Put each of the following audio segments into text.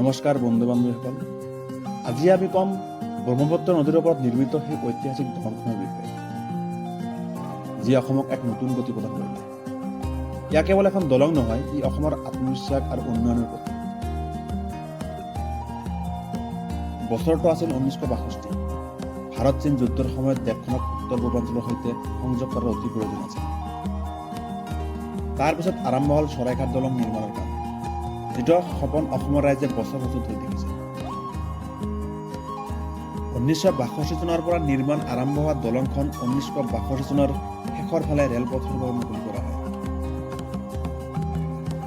নমস্কাৰ বন্ধু বান্ধৱীসকল আজি আমি ক'ম ব্ৰহ্মপুত্ৰ নদীৰ ওপৰত নিৰ্মিত সেই ঐতিহাসিক দলংখনৰ বিষয়ে, যি অসমক এক নতুন গতি প্ৰদান কৰিলে। ইয়াক কেৱল এখন দলং নহয়, ই অসমৰ আত্মবিশ্বাস আৰু উন্নয়নৰ প্ৰতীক বছৰটো আছিল ঊনৈছশ বাষষ্ঠি। ভাৰত চীন যুদ্ধৰ সময়ত দেশখনক উত্তৰ পূৰ্বাঞ্চলৰ সৈতে সংযোগ কৰাৰ অতি প্ৰয়োজন আছিল। তাৰপিছত আৰম্ভ হ'ল শৰাইঘাট দলং নিৰ্মাণৰ কাম। যিটো সপোন অসমৰ ৰাইজে বছৰ বছৰ ধৰি দেখিছে। ঊনৈছশ বাষষ্ঠি চনৰ পৰা নিৰ্মাণ আৰম্ভ হোৱা দলংখন ঊনৈছশ বাষষ্ঠি চনৰ শেষৰ ফালে ৰেলপথৰ বাবে মুকলি কৰা হয়।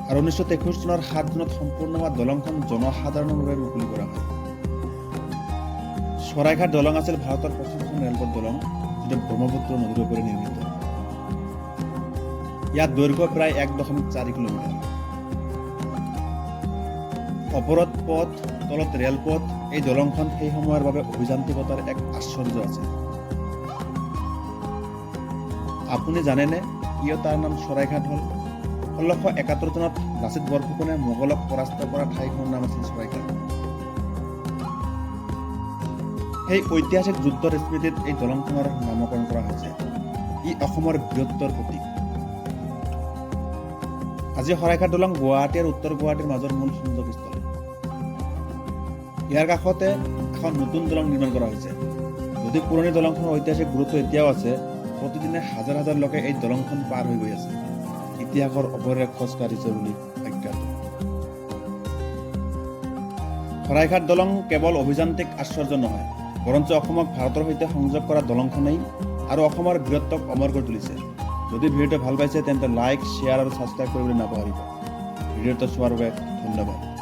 আৰু ঊনৈছশ তেইছ চনৰ সাত জুনত সম্পূৰ্ণ হোৱা দলংখন জনসাধাৰণৰ বাবে মুকলি কৰা হয়। শৰাইঘাট দলং আছিল ভাৰতৰ প্ৰথমখন ৰেলপথ দলং, যিটো ব্ৰহ্মপুত্ৰ নদীৰ ওপৰে নিৰ্মিত। ইয়াত দৈৰ্ঘ্য প্ৰায় এক দশমিক চাৰি কিলোমিটাৰ। ওপৰত পথ, তলত ৰেলপথ এই দলংখন সেই সময়ৰ বাবে অভিযান্ত্ৰিকতাৰ এক আশ্চৰ্য আছে। আপুনি জানেনে কিয় তাৰ নাম চৰাইঘাট হ'ল? ষোল্লশ একাত্তৰ চনত লাচিত বৰফুকনে মোগলক পৰাস্ত কৰা ঠাইখনৰ নাম আছিল চৰাইঘাট। সেই ঐতিহাসিক যুদ্ধৰ স্মৃতিত এই দলংখনৰ নামকৰণ কৰা হৈছে। ই অসমৰ বীৰত্বৰ প্ৰতীক। আজি শৰাইঘাট দলং গুৱাহাটী আৰু উত্তৰ গুৱাহাটীৰ মাজৰ মূল সংযোগস্থল। ইয়াৰ কাষতে এখন নতুন দলং নিৰ্মাণ কৰা হৈছে। যদি পুৰণি দলংখনৰ ঐতিহাসিক গুৰুত্ব এতিয়াও আছে, প্ৰতিদিনে হাজাৰ হাজাৰ লোকে এই দলংখন পাৰ হৈ গৈ আছে। ইতিহাসৰ অপৰে খোজ কাঢ়িছে বুলি আখ্যাত। শৰাইঘাট দলং কেৱল অভিযান্ত্ৰিক আশ্চৰ্য নহয়, বৰঞ্চ অসমক ভাৰতৰ সৈতে সংযোগ কৰা দলংখনেই আৰু অসমৰ বীৰত্বক অমৰ কৰি তুলিছে। যদি ভিডিঅ'টো ভালো পাইছে, তেন্তে লাইক, শ্বেয়াৰ আৰু ছাবস্ক্ৰাইব কৰিবলৈ নাপাহৰিব। ভিডিঅ'টো চোৱাৰ বাবে ধন্যবাদ।